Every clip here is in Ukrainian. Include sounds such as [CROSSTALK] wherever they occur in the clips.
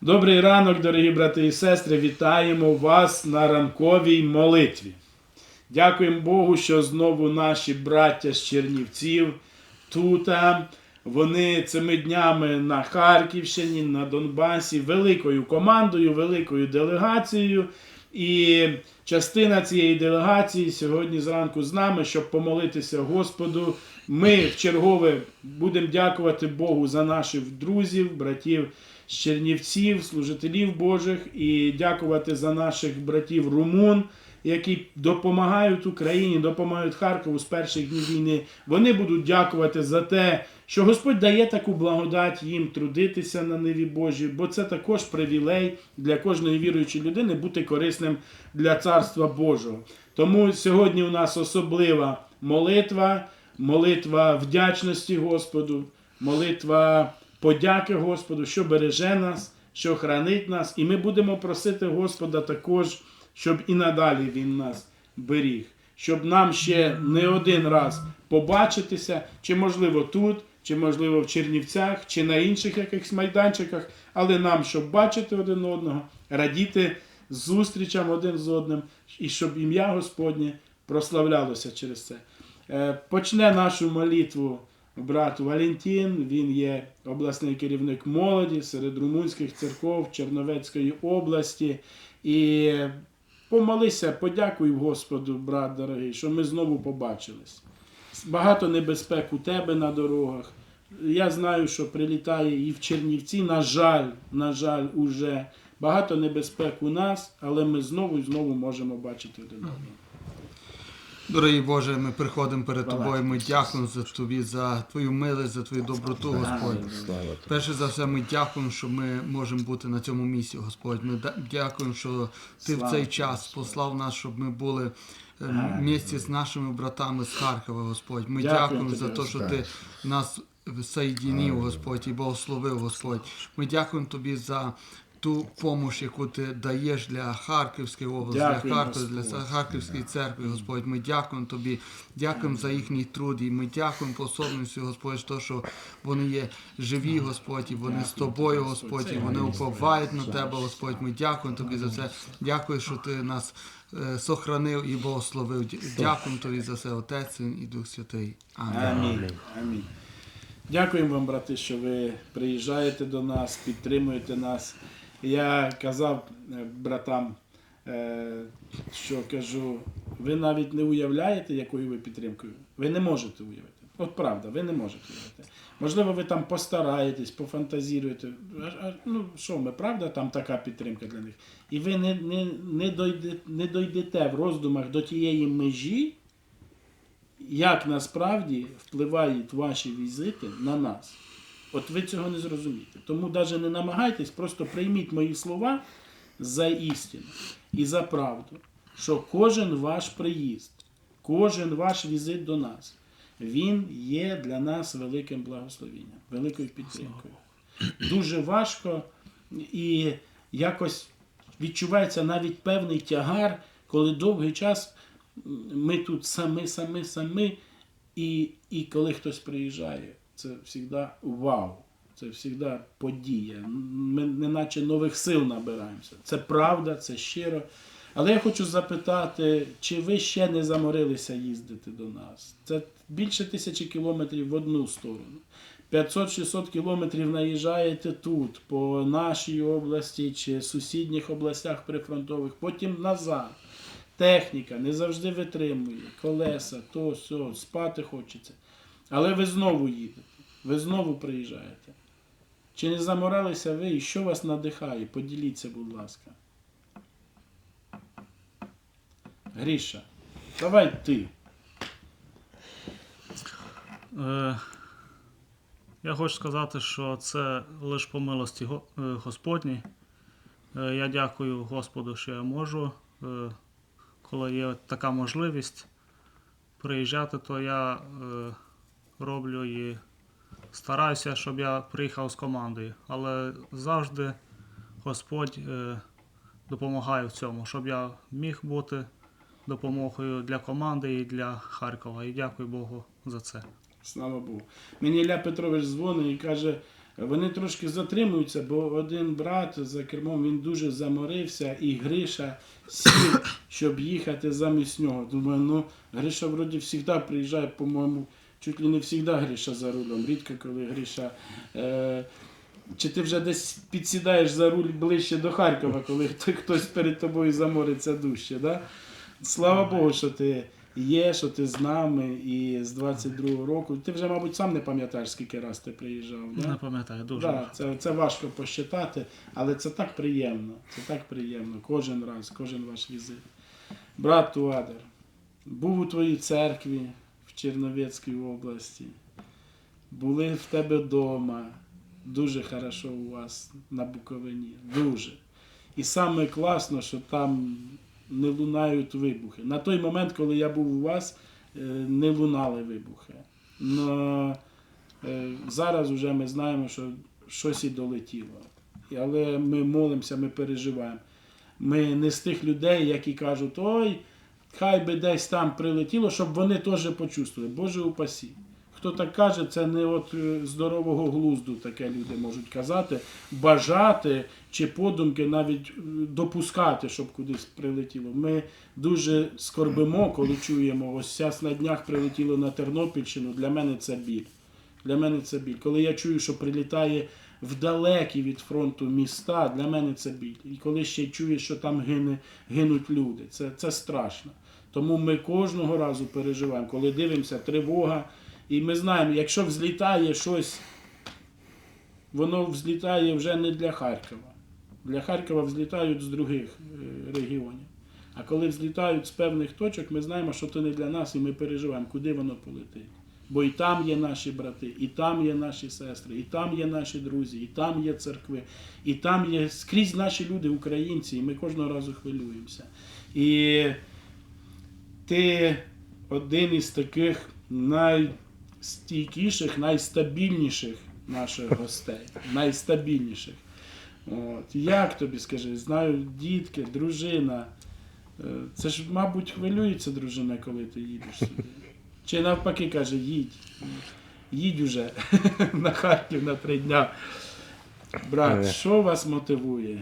Добрий ранок, дорогі брати і сестри. Вітаємо вас на ранковій молитві. Дякуємо Богу, що знову наші браття з Чернівців тут. Вони цими днями на Харківщині, на Донбасі, великою командою, великою делегацією. І частина цієї делегації сьогодні зранку з нами, щоб помолитися Господу. Ми в чергове будемо дякувати Богу за наших друзів, братів з Чернівців, служителів Божих, і дякувати за наших братів румун, які допомагають Україні, допомагають Харкову з перших днів війни. Вони будуть дякувати за те, що Господь дає таку благодать їм трудитися на ниві Божій, бо це також привілей для кожної віруючої людини бути корисним для Царства Божого. Тому сьогодні у нас особлива молитва, молитва вдячності Господу, молитва подяки Господу, що береже нас, що хранить нас, і ми будемо просити Господа також, щоб і надалі Він нас беріг, щоб нам ще не один раз побачитися, чи можливо тут, чи можливо в Чернівцях, чи на інших якихось майданчиках, але нам, щоб бачити один одного, радіти зустрічам один з одним, і щоб ім'я Господнє прославлялося через це. Е, Почне нашу молитву брат Валентин. Він є обласний керівник молоді серед румунських церков Черновецької області. І помолися, подякуй Господу, брат дорогий, що ми знову побачились. Багато небезпек у тебе на дорогах. Я знаю, що прилітає і в Чернівці, на жаль, на жаль, уже багато небезпек у нас, але ми знову і знову можемо бачити один одного. Дорогий Боже, ми приходимо перед Тобою. Ми дякуємо за Тобі, за Твою милість, за Твою доброту, Господь. Перше за все, ми дякуємо, що ми можемо бути на цьому місці, Господь. Ми дякуємо, що Ти в цей час послав нас, щоб ми були е, в місті з нашими братами з Харкова, Господь. Ми дякуємо за те, що Ти нас соєдинив, Господь, і благословив, Господь. Ми дякуємо Тобі за ту допомогу, яку ти даєш для Харківської області, для Дякуємо, Харкова, для Харківської церкви, Господь. Ми дякуємо Тобі, дякуємо за їхній труд, і ми дякуємо по особливості, Господь, що, що вони є живі, Господь, і вони з тобою, Господь, і вони уповають на Тебе, Господь. Ми дякуємо Тобі за це. Дякую, що Ти нас е, сохранив і благословив. Дякуємо Тобі за це, Отець і Дух Святий. Амінь. Амінь. Дякуємо вам, брати, що ви приїжджаєте до нас, підтримуєте нас. Я казав е, братам, е, що кажу, ви навіть не уявляєте, якою ви підтримкою. Ви не можете уявити. От правда, ви не можете уявити. Можливо, ви там постараєтесь, пофантазіруєте. Ну, що ми, правда, там така підтримка для них. І ви не, не, не, дойде, не дойдете в роздумах до тієї межі, як насправді впливають ваші візити на нас. От ви цього не зрозумієте. Тому навіть не намагайтесь, просто прийміть мої слова за істину і за правду, що кожен ваш приїзд, кожен ваш візит до нас, він є для нас великим благословенням, великою підтримкою. Дуже важко і якось відчувається навіть певний тягар, коли довгий час ми тут самі, самі, самі, і, і коли хтось приїжджає, це завжди вау. Це завжди подія. Ми неначе нових сил набираємося. Це правда, це щиро. Але я хочу запитати, чи ви ще не заморилися їздити до нас? Це більше тисячі кілометрів в одну сторону. 500-600 кілометрів наїжджаєте тут, по нашій області чи сусідніх областях прифронтових, потім назад. Техніка не завжди витримує, колеса, то, сьо, спати хочеться. Але ви знову їдете, ви знову приїжджаєте. Чи не заморалися ви і що вас надихає? Поділіться, будь ласка. Гріша, давай ти. Е, Я хочу сказати, що це лише по милості е, Господній. Е, Я дякую Господу, що я можу. е, Коли є така можливість приїжджати, то я е, роблю і стараюся, щоб я приїхав з командою. Але завжди Господь е, допомагає в цьому, щоб я міг бути допомогою для команди і для Харкова. І дякую Богу за це. Слава Богу. Мені Ілля Петрович дзвонить і каже: Вони трошки затримуються, бо один брат за кермом він дуже заморився, і Гриша сів, щоб їхати замість нього. Думаю, ну Гриша вроді завжди приїжджає, по-моєму, чуть ли не завжди Гриша за рулем. Рідко, коли Гриша. Е- чи ти вже десь підсідаєш за руль ближче до Харкова, коли хтось перед тобою замориться дужче, да? Слава Богу, що ти є, що ти з нами і з 22-го року. Ти вже, мабуть, сам не пам'ятаєш, скільки раз ти приїжджав. Да? Не пам'ятаю, дуже. Да, це, це важко посчитати, але це так приємно. Це так приємно. Кожен раз, кожен ваш візит. Брат Туадер, був у твоїй церкві Черновецькій області. Були в тебе вдома. Дуже хорошо у вас на Буковині. Дуже. І саме класно, що там не лунають вибухи. На той момент, коли я був у вас, е, не лунали вибухи. Но Е, Зараз вже ми знаємо, що щось і долетіло. Але ми молимося, ми переживаємо. Ми не з тих людей, які кажуть, ой, хай би десь там прилетіло, щоб вони теж почувствували. Боже упасі. Хто так каже, це не от е, здорового глузду таке люди можуть казати, бажати чи подумки навіть е, допускати, щоб кудись прилетіло. Ми дуже скорбимо, коли чуємо, ось зараз на днях прилетіло на Тернопільщину. Для мене це біль. Для мене це біль. Коли я чую, що прилітає в далекі від фронту міста, для мене це біль. І коли ще чую, що там гине, гинуть люди, це, це страшно. Тому ми кожного разу переживаємо, коли дивимося, тривога. І ми знаємо, якщо взлітає щось, воно взлітає вже не для Харкова. Для Харкова взлітають з других е, регіонів. А коли взлітають з певних точок, ми знаємо, що це не для нас, і ми переживаємо, куди воно полетить. Бо і там є наші брати, і там є наші сестри, і там є наші друзі, і там є церкви, і там є скрізь наші люди, українці, і ми кожного разу хвилюємося. І ти один із таких найстійкіших, найстабільніших наших гостей. Найстабільніших. От. Як тобі скажи, знаю, дітки, дружина. Е, Це ж, мабуть, хвилюється дружина, коли ти їдеш сюди. Чи навпаки каже, їдь. Їдь уже [LAUGHS] на Харків на три дня. Брат, Е. що вас мотивує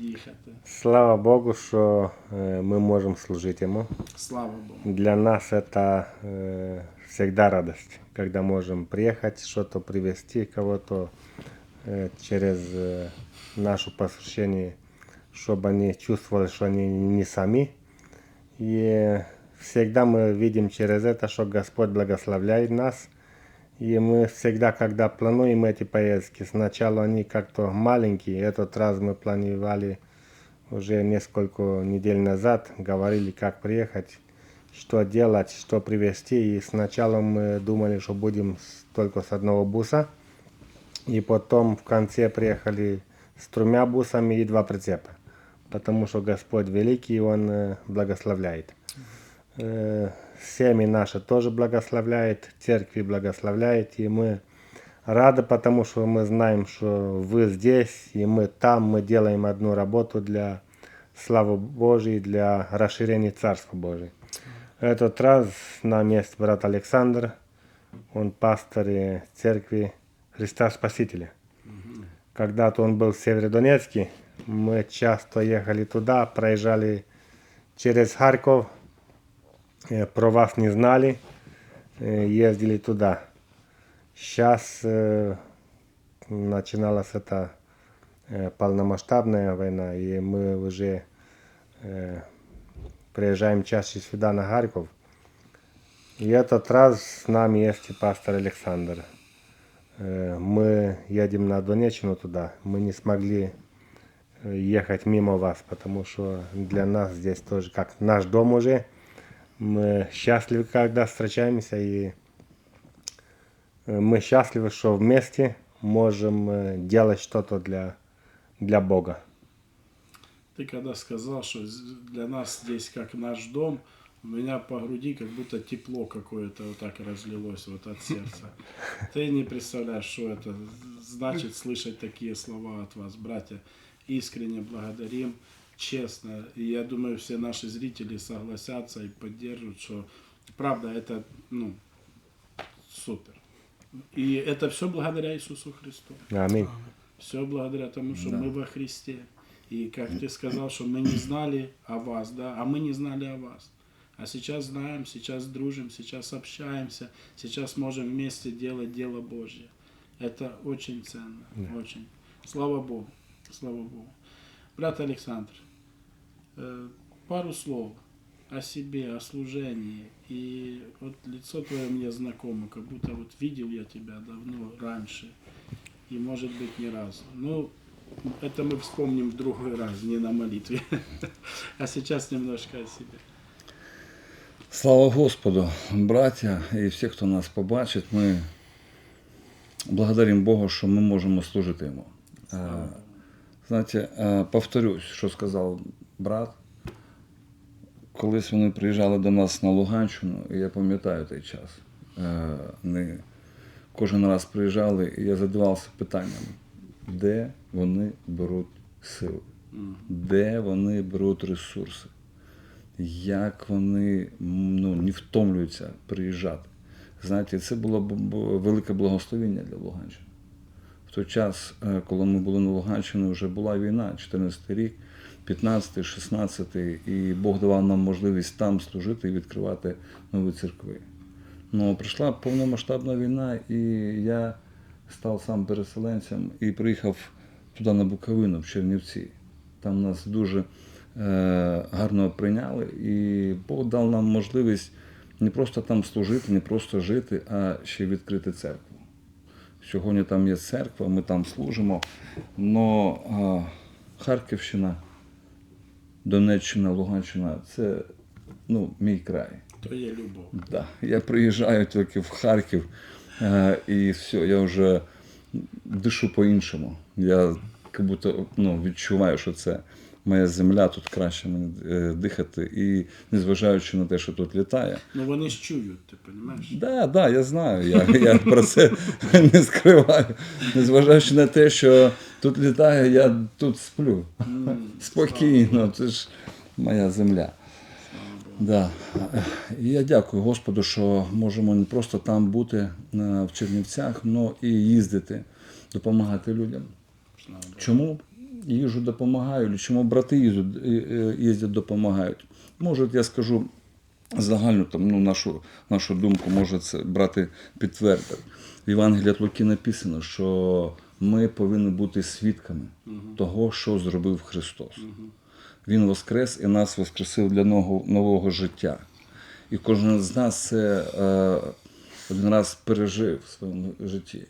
їхати? Слава Богу, что э, мы можем служить Ему. Слава Богу. Для нас это э, всегда радость, когда можем приехать, что-то привезти кого-то э, через э, наше послушание, чтобы они чувствовали, что они не сами. И всегда мы видим через это, что Господь благословляет нас. И мы всегда, когда плануем эти поездки, сначала они как-то маленькие. Этот раз мы планировали уже несколько недель назад, говорили, как приехать, что делать, что привезти. И сначала мы думали, что будем только с одного буса. И потом в конце приехали с тремя бусами и два прицепа. Потому что Господь великий, Он э, благословляет. Э, Семьи наши тоже благословляет, церкви благословляет, и мы рады, потому что мы знаем, что вы здесь, и мы там, мы делаем одну работу для славы Божьей, для расширения Царства Божьего. Этот раз с нами брат Александр, он пастор церкви Христа Спасителя. Когда-то он был в Северодонецке, мы часто ехали туда, проезжали через Харьков, про вас не знали, ездили туда. Сейчас начиналась эта полномасштабная война, и мы уже э, приезжаем чаще сюда, на Харьков. И этот раз с нами есть пастор Александр. Э, Мы едем на Донеччину туда. Мы не смогли э, ехать мимо вас, потому что для нас здесь тоже как наш дом уже. Мы счастливы, когда встречаемся, и э, мы счастливы, что вместе можем э, делать что-то для, для Бога. Ты когда сказал, что для нас здесь как наш дом, у меня по груди как будто тепло какое-то вот так разлилось вот от сердца. [LAUGHS] Ты не представляешь, что это значит слышать такие слова от вас, братья. Искренне благодарим, честно. И я думаю, все наши зрители согласятся и поддержат, что правда это, ну, супер. И это все благодаря Иисусу Христу. Аминь. Все благодаря тому, что мы во Христе. И как ты сказал, что мы не знали о вас, да, а мы не знали о вас. А сейчас знаем, сейчас дружим, сейчас общаемся, сейчас можем вместе делать дело Божье. Это очень ценно, очень. Слава Богу, слава Богу. Брат Александр, э, пару слов о себе, о служении. И вот лицо твое мне знакомо, как будто вот видел я тебя давно раньше. И может быть не разу. Ну, это мы вспомним в другой раз, не на молитве. [LAUGHS] А сейчас немножко о себе. Слава Господу, браття і всі, хто нас побачить, ми благодаримо Бога, що ми можемо служити Йому. Е, Знаєте, е, повторюсь, що сказав брат. Колись вони приїжджали до нас на Луганщину, і я пам'ятаю той час. Е, Вони кожен раз приїжджали, і я задавався питанням, де вони беруть сили, де вони беруть ресурси як вони ну, не втомлюються приїжджати. Знаєте, це було б- велике благословення для Луганщини. Той час, е, коли ми були на Луганщині, вже була війна, 14 рік, 15, 16, і Бог давав нам можливість там служити і відкривати нові церкви. Ну, прийшла повномасштабна війна, і я став сам переселенцем і приїхав туди на Буковину, в Чернівці. Там нас дуже е, гарно прийняли, і Бог дав нам можливість не просто там служити, не просто жити, а ще відкрити церкву. Сьогодні там є церква, ми там служимо. Но е, Харківщина, Донеччина, Луганщина це ну, мій край. То є любов. Да. Я приїжджаю тільки в Харків, е, і все, я вже дишу по-іншому. Я як будто ну, відчуваю, що це моя земля, тут краще мені е, дихати. І незважаючи на те, що тут літає. Ну вони ж чують, ти розумієш? Да, да, я знаю. Я, я про це [LAUGHS] не скриваю. Незважаючи на те, що тут літає, я тут сплю. Спокійно, це ж моя земля. Да. І я дякую Господу, що можемо не просто там бути в Чернівцях, але і їздити, допомагати людям. Чому їжу допомагаю, чому брати їздять, е, е, їздять допомагають? Може, я скажу загальну там, ну, нашу, нашу думку, може це брати підтвердив. В Євангелії від Луки написано, що ми повинні бути свідками того, що зробив Христос. Він воскрес і нас воскресив для нового, нового життя. І кожен з нас це е, один раз пережив в своєму житті.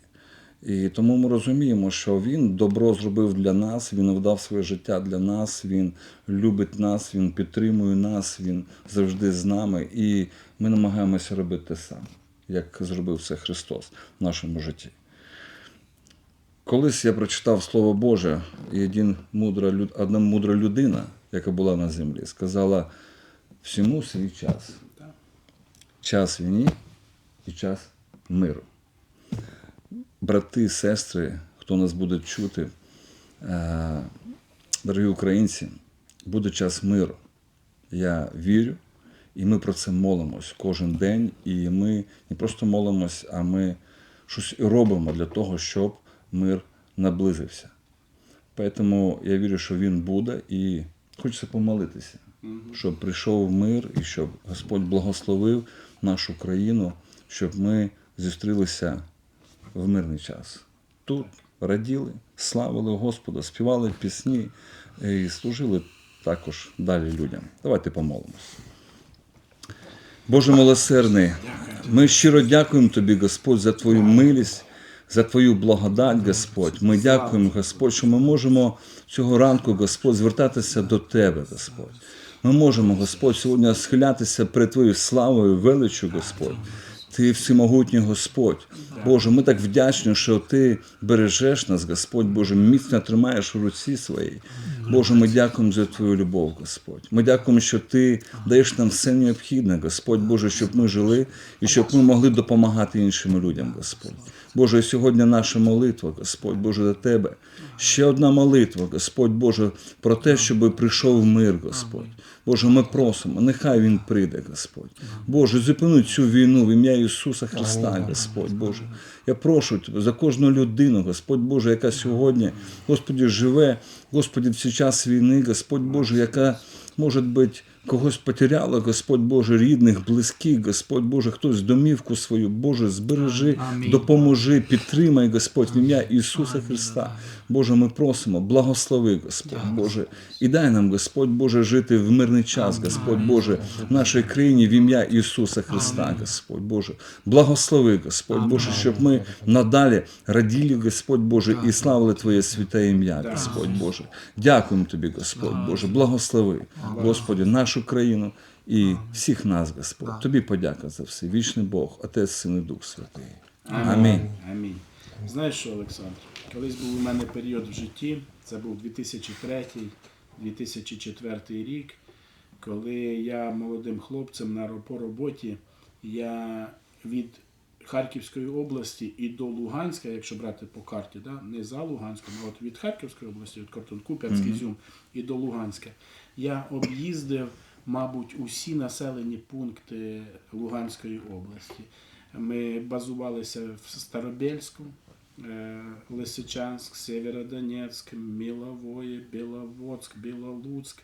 І тому ми розуміємо, що він добро зробив для нас, він вдав своє життя для нас, він любить нас, він підтримує нас, він завжди з нами. І ми намагаємося робити те саме, як зробив це Христос в нашому житті. Колись я прочитав Слово Боже, і один мудра, одна мудра людина, яка була на землі, сказала всьому свій час. Час війні і час миру. Брати, сестри, хто нас буде чути, е, дорогі українці, буде час миру. Я вірю, і ми про це молимось кожен день. І ми не просто молимось, а ми щось робимо для того, щоб мир наблизився. Тому я вірю, що він буде, і хочеться помолитися, щоб прийшов мир і щоб Господь благословив нашу країну, щоб ми зустрілися в мирний час. Тут раділи, славили Господа, співали пісні і служили також далі людям. Давайте помолимось. Боже милосердний, ми щиро дякуємо Тобі, Господь, за Твою милість, за Твою благодать, Господь. Ми дякуємо, Господь, що ми можемо цього ранку, Господь, звертатися до Тебе, Господь. Ми можемо, Господь, сьогодні схилятися перед Твоєю славою, величчю, Господь. Ти всемогутній Господь. Боже, ми так вдячні, що Ти бережеш нас, Господь Боже, міцно тримаєш у руці своїй. Боже, ми дякуємо за Твою любов, Господь. Ми дякуємо, що Ти даєш нам все необхідне, Господь Боже, щоб ми жили і щоб ми могли допомагати іншим людям, Господь. Боже, і сьогодні наша молитва, Господь Боже, до Тебе. Ще одна молитва, Господь Боже, про те, щоб прийшов мир, Господь. Боже, ми просимо, нехай Він прийде, Господь. Боже, зупини цю війну в ім'я Ісуса Христа, Господь Боже. Я прошу Тебе за кожну людину, Господь Боже, яка сьогодні, Господі, живе, Господі, в цей час війни, Господь Боже, яка, може бути, когось потеряла, Господь Боже, рідних, близьких, Господь Боже, хтось домівку свою, Боже, збережи, допоможи, підтримай, Господь, в ім'я Ісуса Христа. Боже, ми просимо, благослови, Господь Боже, і дай нам, Господь Боже, жити в мирний час, Господь Боже, в нашій країні в ім'я Ісуса Христа, Господь Боже. Благослови, Господь Боже, щоб ми надалі раділи, Господь Боже, і славили Твоє святе ім'я, Господь Боже. Дякуємо Тобі, Господь Боже, благослови, Господи, нашу країну і всіх нас, Господь. Тобі подяка за все. Вічний Бог, Отець, Син і Дух Святий. Амінь. Амінь. Знаєш що, Олександр? Колись був у мене період в житті, це був 2003-2004 рік, коли я молодим хлопцем на по роботі, я від Харківської області і до Луганська, якщо брати по карті, да? не за Луганськом, а от від Харківської області, від Кортон Куп'янський Зюм і до Луганська, я об'їздив, мабуть, усі населені пункти Луганської області. Ми базувалися в Старобельську, е, Лисичанськ, Сєвєродонецьк, Міловоє, Біловодськ, Білолуцьк.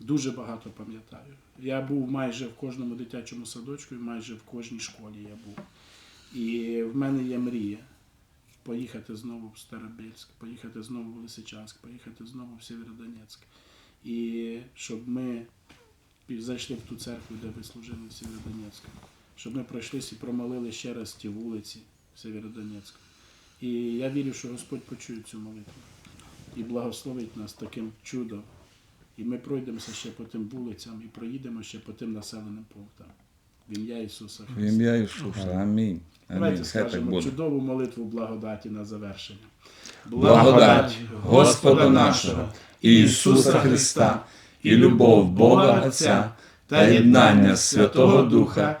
Дуже багато пам'ятаю. Я був майже в кожному дитячому садочку і майже в кожній школі я був. І в мене є мрія поїхати знову в Старобельськ, поїхати знову в Лисичанськ, поїхати знову в Сєвєродонецьк. І щоб ми зайшли в ту церкву, де ви служили в Сєвєродонецьку. Щоб ми пройшлися і промолили ще раз ті вулиці Сєвєродонецька. І я вірю, що Господь почує цю молитву і благословить нас таким чудом. І ми пройдемося ще по тим вулицям і проїдемо ще по тим населеним пунктам. В ім'я Ісуса В Христа. ім'я Ісуса. Амінь. Давайте скажемо чудову молитву благодаті на завершення. Благодать Господа нашого Ісуса Христа і любов Бога Отця та єднання Святого Духа